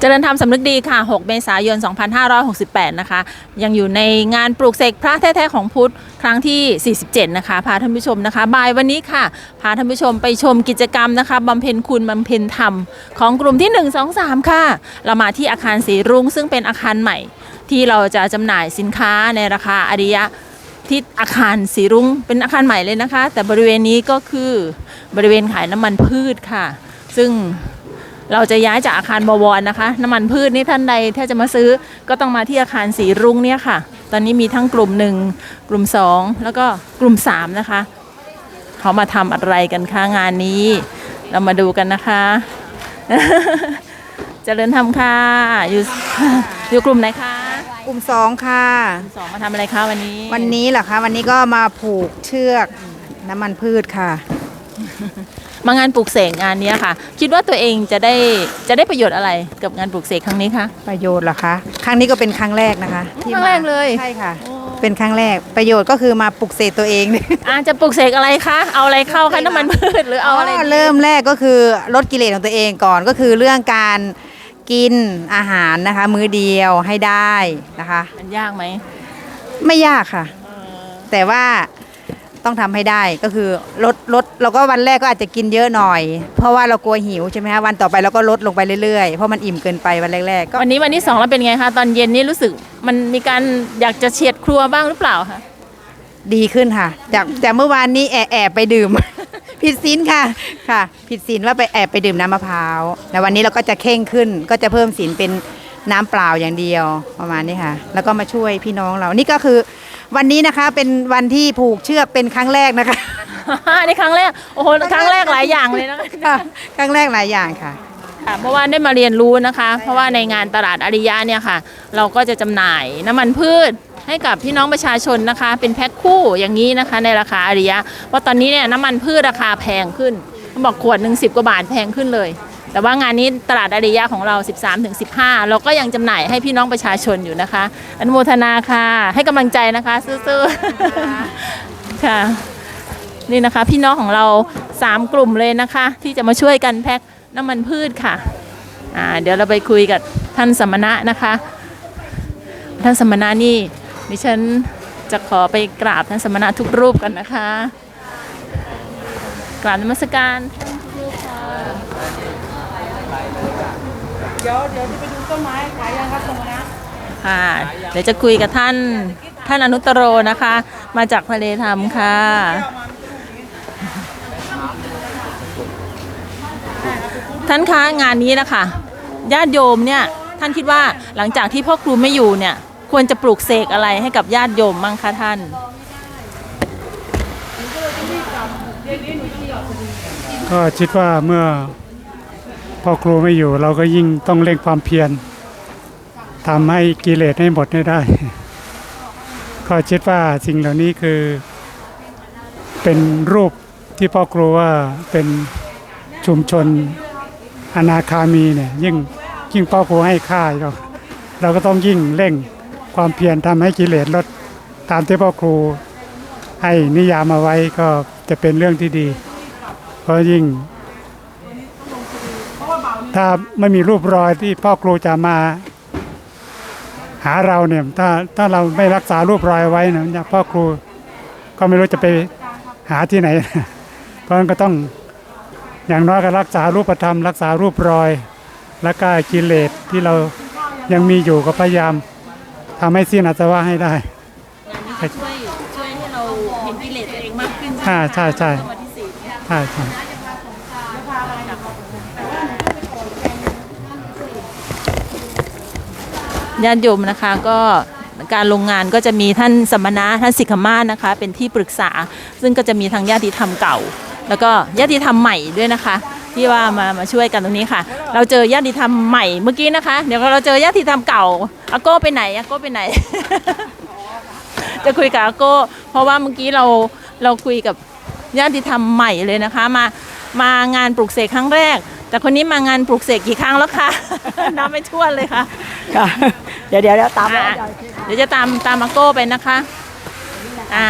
เจริญธรรมสำนึกดีค่ะ 6 เมษายน 2568 นะคะ ยังอยู่ในงานปลูกเสกพระแท้ ๆ ของพุทธครั้งที่ 47 นะคะ พาท่านผู้ชมนะคะ บ่ายวันนี้ค่ะ พาท่านผู้ชมไปชมกิจกรรมนะคะบำเพ็ญคุณบำเพ็ญธรรม ของกลุ่มที่ 1 2 3 ค่ะ เรามาที่อาคารสีรุ้งซึ่งเป็นอาคารใหม่ ที่เราจะจำหน่ายสินค้าในราคาอริยะที่อาคารสีรุ้งเป็นอาคารใหม่เลยนะคะ แต่บริเวณนี้ก็คือบริเวณขายน้ำมันพืชค่ะ ซึ่ง เราจะย้ายจากอาคารบวรนะคะ น้ำมันพืชนี่ท่านใดถ้าจะมาซื้อก็ต้องมาที่อาคารสีรุ้งเนี่ยค่ะ ตอนนี้มีทั้งกลุ่มหนึ่งกลุ่มสองแล้วก็กลุ่มสามนะคะ เขามาทำอะไรกันคะงานนี้ เรามาดูกันนะคะ เจริญธรรมค่ะอยู่อยู่กลุ่มไหนคะกลุ่มสองค่ะกลุ่มสองมาทำอะไรคะวันนี้ วันนี้เหรอคะ วันนี้ก็มาผูกเชือกน้ำมันพืชค่ะ มางานปลูกเสกงานเนี้ยค่ะ คิดว่าตัวเองจะได้จะได้ประโยชน์อะไรกับงานปลูกเสกครั้งนี้คะ ประโยชน์เหรอคะ ครั้งนี้ก็เป็นครั้งแรกนะคะที่ครั้งแรกเลย ใช่ค่ะ เป็นครั้งแรกประโยชน์ก็คือมาปลุกเสกตัวเอง อาจะปลูกเสกอะไรคะ เอาอะไรเข้าคะน้ำมันพืชหรือเอาอะไร เริ่มแรกก็คือลดกิเลสของตัวเองก่อนก็คือเรื่องการกินอาหารนะคะ มื้อเดียวให้ได้นะคะ มันยากไหมไม่ยากค่ะ แต่ว่า ต้องทำให้ได้ก็คือลดลดเราก็วันแรกก็อาจจะกินเยอะหน่อย เพราะว่าเรากลัวหิวใช่ไหมคะวันต่อไปเราก็ลดลงไปเรื่อยๆ เพราะมันอิ่มเกินไปวันแรกๆก็วันนี้วันที่สองแล้วเป็นไงคะตอนเย็นนี่รู้สึกมันมีการอยากจะเฉียดครัวบ้างหรือเปล่าคะดีขึ้นค่ะ จากจากเมื่อวานนี้แอบแอบไปดื่ม ผิดศีลค่ะค่ะ ผิดศีลว่าไปแอบไปดื่มน้ำมะพร้าวแต่วันนี้เราก็จะเข่งขึ้น ก็จะเพิ่มศีลเป็นน้ำเปล่าอย่างเดียวประมาณนี้ค่ะ แล้วก็มาช่วยพี่น้องเรานี่ก็คือ วันนี้นะคะเป็นวันที่ผูกเชือกเป็นครั้งแรกนะคะนี่ครั้งแรก โอ้โห ครั้งแรกหลายอย่างเลยนะคะค่ะครั้งแรกหลายอย่างค่ะ ค่ะเพราะว่าได้มาเรียนรู้นะคะ เพราะว่าในงานตลาดอาริยะเนี่ยค่ะ เราก็จะจำหน่ายน้ำมันพืชให้กับพี่น้องประชาชนนะคะ เป็นแพ็คคู่อย่างนี้นะคะ ในราคาอาริยะเพราะตอนนี้เนี่ยน้ำมันพืชราคาแพงขึ้นเขาบอกขวดหนึ่งสิบกว่าบาทแพงขึ้นเลย แต่ว่างานนี้ตลาดอาริยะของเรา 13-15 เราก็ยังจำหน่ายให้พี่น้องประชาชนอยู่นะคะ อนุโมทนาค่ะ ให้กำลังใจนะคะสู้ๆค่ะ นี่นะคะ พี่น้องของเรา 3 กลุ่มเลยนะคะ ที่จะมาช่วยกันแพ็คน้ำมันพืชค่ะอ่าเดี๋ยวเราไปคุยกับท่านสมณะนะคะ ท่านสมณะนี่ดิฉันจะขอไปกราบท่านสมณะทุกรูปกันนะคะ กราบนมัสการท่านทุกรูปค่ะ เดี๋ยวเดี๋ยวจะไปดูต้นไม้ขายยังครับตรงนี้ค่ะ เดี๋ยวจะคุยกับท่านท่านอนุตตโรนะคะ มาจากทะเลธรรมค่ะ ท่านคะงานนี้นะคะญาติโยมเนี่ยท่านคิดว่าหลังจากที่พ่อครูไม่อยู่เนี่ย ควรจะปลูกเสกอะไรให้กับญาติโยมมั่งคะท่าน ก็คิดว่าเมื่อ พ่อครูไม่อยู่ เราก็ยิ่งต้องเร่งความเพียรทำให้กิเลสให้หมดให้ได้ก็คิดว่าสิ่งเหล่านี้คือ เป็นรูปที่พ่อครูว่าเป็นชุมชนอนาคามีเนี่ยยิ่งยิ่งพ่อครูให้ค่าเราเราก็ต้องยิ่งเร่งความเพียรทำให้กิเลสลดตามที่พ่อครูให้นิยามเอาไว้ก็จะเป็นเรื่องที่ดี เพราะยิ่ง ถ้าไม่มีรูปรอยที่พ่อครูจะมา หาเราเนี่ยถ้าถ้าเราไม่รักษารูปรอยไว้นะพ่อครูก็ไม่รู้จะไปหาที่ไหน เพราะฉะนั้นก็ต้องอย่างน้อยก็รักษารูปธรรม รักษารูปรอย แล้วก็กิเลสที่เรายังมีอยู่ก็พยายามทำให้สิ้นอาสวะให้ได้ช่วยช่วยให้เราเห็นกิเลสตัวเองมากขึ้นใช่ใช่ใช่สมาธิสี่ใช่ใช่ ญาติโยมนะคะก็การลงงานก็จะมีท่านสมณะท่านสิกขมาศนะคะ เป็นที่ปรึกษา ซึ่งก็จะมีทั้งญาติธรรมเก่า แล้วก็ญาติธรรมใหม่ด้วยนะคะ ที่ว่ามามาช่วยกันตรงนี้ค่ะ เราเจอญาติธรรมใหม่เมื่อกี้นะคะ เดี๋ยวเราเจอญาติธรรมเก่าอาโก้ไปไหนอาโก้ไปไหน จะคุยกับอาโก้เพราะว่าเมื่อกี้เราเราคุยกับญาติธรรมใหม่เลยนะคะ มามางานปลูกเสกครั้งแรก แต่คนนี้มางานปลูกเสกกี่ครั้งแล้วคะนับไม่ถ้วนเลยค่ะ ค่ะ เดี๋ยวเดี๋ยวเดี๋ยวตามมาอะเดี๋ยวจะตามตามอาโก้ไปนะคะ อ่า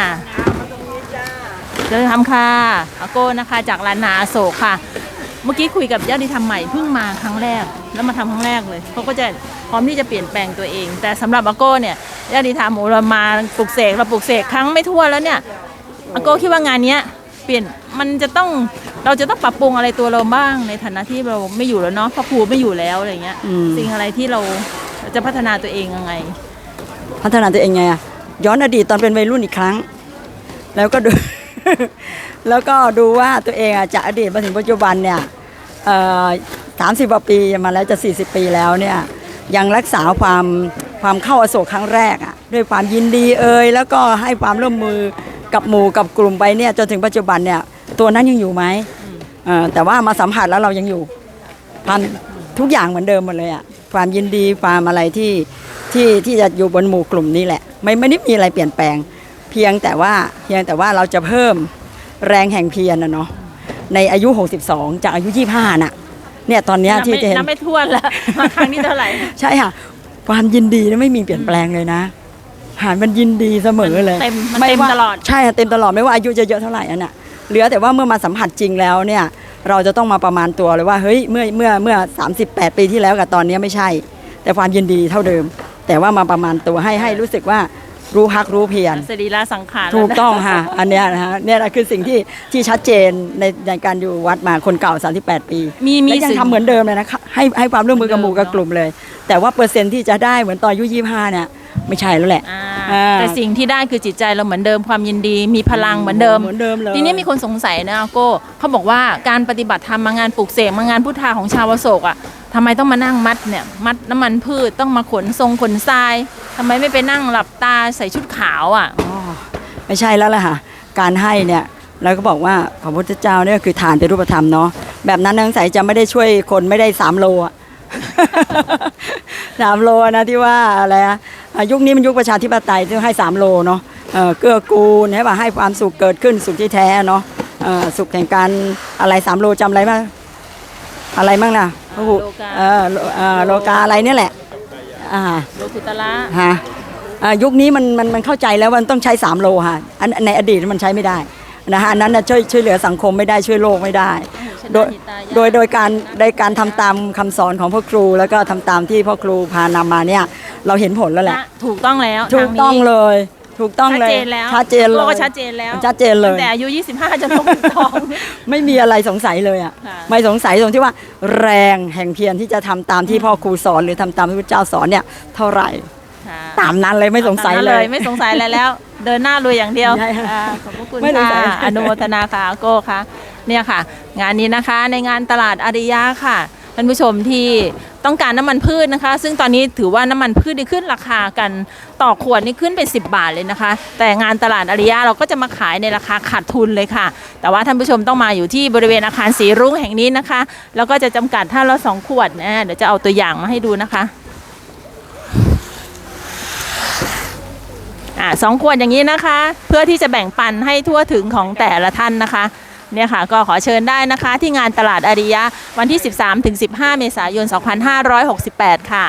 เดินทำค่ะอาโก้นะคะ จากลานนาอโศกค่ะ เมื่อกี้คุยกับญาติธรรมใหม่เพิ่งมาครั้งแรก แล้วมาทำครั้งแรกเลยเขาก็จะพร้อมที่จะเปลี่ยนแปลงตัวเอง แต่สำหรับอาโก้เนี่ยญาติธรรมโอ้เรามาปลุกเสกเราปลุกเสกครั้งไม่ทั่วนแล้วเนี่ยอาโก้คิดว่างานเนี้ยเปลี่ยนมันจะต้อง เราจะต้องปรับปรุงอะไรตัวเราบ้างในฐานะที่เราไม่อยู่แล้วเนาะพ่อครูไม่อยู่แล้วอะไรเงี้ยอืม สิ่งอะไรที่เราจะพัฒนาตัวเองยังไง พัฒนาตัวเองไงอะย้อนอดีตตอนเป็นวัยรุ่นอีกครั้ง แล้วก็ดู แล้วก็ดูว่าตัวเองอะจากอดีตมาถึงปัจจุบันเนี่ยสามสิบกว่าปีมาแล้วจะ 40 ปีแล้วเนี่ยยังรักษาความความเข้าอโศกครั้งแรกอะด้วยความยินดีเอ่ยแล้วก็ให้ความร่วมมือกับหมู่กับกลุ่มไปเนี่ยจนถึงปัจจุบันเนี่ย ตัวนั้นยังอยู่ไหมเอ่อแต่ว่ามาสัมผัสแล้วเรายังอยู่ความทุกอย่างเหมือนเดิมหมดเลยอะความยินดีความอะไรที่ที่ที่จะอยู่บนหมู่กลุ่มนี้แหละ ไม่ไม่ได้มีอะไรเปลี่ยนแปลง เพียงแต่ว่าเพียงแต่ว่าเราจะเพิ่มแรงแห่งเพียรนะเนาะในอายุ 62 จากอายุ 25 น่ะเนี่ยตอนเนี้ยที่จะเห็นนับไม่ถ้วนแล้วมาครั้งนี้เท่าไหร่ใช่ค่ะความยินดีเนี่ยไม่มีเปลี่ยนแปลงเลยนะหารมันยินดีเสมอเลยเต็มมันไเต็มว่าตลอดใช่ค่ะเต็มตลอดไม่ว่าอายุจะเยอะเท่าไหร่อันน่ะ เหลือแต่ว่าเมื่อมาสัมผัสจริงแล้วเนี่ยเราจะต้องมาประมาณตัวเลยว่าเฮ้ยเมื่อเมื่อเมื่อ 38 ปีที่แล้วกับตอนนี้ไม่ใช่ แต่ความยินดีเท่าเดิม แต่ว่ามาประมาณตัวให้ให้รู้สึกว่ารู้ฮักรู้เพียรสรีระสังขารถูกต้องค่ะ อันเนี้ยนะฮะเนี่ยแหละคือสิ่งที่ที่ชัดเจนในในการอยู่วัดมาคนเก่า 38 ปี มีมีและยังสิ่งทำเหมือนเดิมเลยนะคะให้ให้ความร่วมมือกับหมู่กับกลุ่มเลย แต่ว่าเปอร์เซ็นต์ที่จะได้เหมือนตอนอายุ25เนี่ยไม่ใช่แล้วแหละ อ่าอ่า แต่สิ่งที่ได้คือจิตใจเราเหมือนเดิมความยินดี มีพลังเหมือนเดิม เหมือนเดิมเลย ทีนี้มีคนสงสัยนะอาโก้เขาบอกว่าการปฏิบัติธรรมมางานปลูกเสกมางานพุทธาของชาวอโศกอะทำไมต้องมานั่งมัดเนี่ยมัดน้ำมันพืชต้องมาขนทรงขนทรายทำไมไม่ไปนั่งหลับตาใส่ชุดขาวอะ อ๋อไม่ใช่แล้วล่ะค่ะ การให้เนี่ยเราก็บอกว่าพระพุทธเจ้าเนี่ยคือทานเป็นรูปธรรมเนาะแบบนั้นนางใสยจะไม่ได้ช่วยคนไม่ได้สามโลอะ สามโลนะที่ว่าอะไรอะอะ ยุคนี้มันยุคประชาธิปไตยที่ให้สามโลเนาะเอ่อเกื้อกูลให้ป่ะให้ความสุขเกิดขึ้นสุขที่แท้เนาะเอ่อสุขแห่งการอะไรสามโลจำอะไรบ้างอะไรบ้างนะพระหุโลกาเออโลเอ่อโลกาอะไรเนี่ยแหละอ่าโลกุตละฮะอ่ายุคนี้มันมันมันเข้าใจแล้วว่ามันต้องใช้ 3 โลฮะอันในอดีตมันใช้ไม่ได้ นะฮะอันนั้นน่ะช่วยช่วยเหลือสังคมไม่ได้ช่วยโลกไม่ได้ โดยโดยโดยการโดยการทำตามคำสอนของพ่อครู แล้วก็ทำตามที่พ่อครูพานำมาเนี่ยเราเห็นผลแล้วแหละนะถูกต้องแล้วถูกต้องทานี้เลย ถูกต้องชัดเลยเจนแล้วชัดเจนเลโลยก็ชัดเจนแล้วชัดเจนเลย ตั้งแต่อายุ 25จนต้องทอง ไม่มีอะไรสงสัยเลยอะค่ะ ไม่สงสัยตรงที่ว่า แรงแห่งเพียรที่จะทำตามที่พ่อครูสอน หรือทำตามที่พระเจ้าสอนเนี่ยเท่าไหร่ ค่ะตามนั้นเลยไม่สงสัยตานั้นเลย ไม่สงสัยอะไรแล้ว เดินหน้าลุยอย่างเดียวใช่ค่ะอ่าขอบพระคุณไม่สงสัยค่ะอนุโมทนาค่ะอาโก้ค่ะเนี่ยค่ะ งานนี้นะคะในงานตลาดอาริยะค่ะท่านผู้ชมที่ต้องการน้ำมันพืชนะคะ ซึ่งตอนนี้ถือว่าน้ำมันพืชนี่ขึ้นราคากันต่อขวดนี่ขึ้นเป็น10 บาทเลยนะคะ แต่งานตลาดอาริยะเราก็จะมาขายในราคาขาดทุนเลยค่ะ แต่ว่าท่านผู้ชมต้องมาอยู่ที่บริเวณอาคารสีรุ้งแห่งนี้นะคะ แล้วก็จะจำกัดท่านละสองขวดนะเดี๋ยวจะเอาตัวอย่างมาให้ดูนะคะ อ่า สองขวดอย่างนี้นะคะ เพื่อที่จะแบ่งปันให้ทั่วถึงของแต่ละท่านนะคะเนี่ยค่ะก็ขอเชิญได้นะคะที่งานตลาดอาริยะวันที่ 13-15 เมษายน 2568 ค่ะ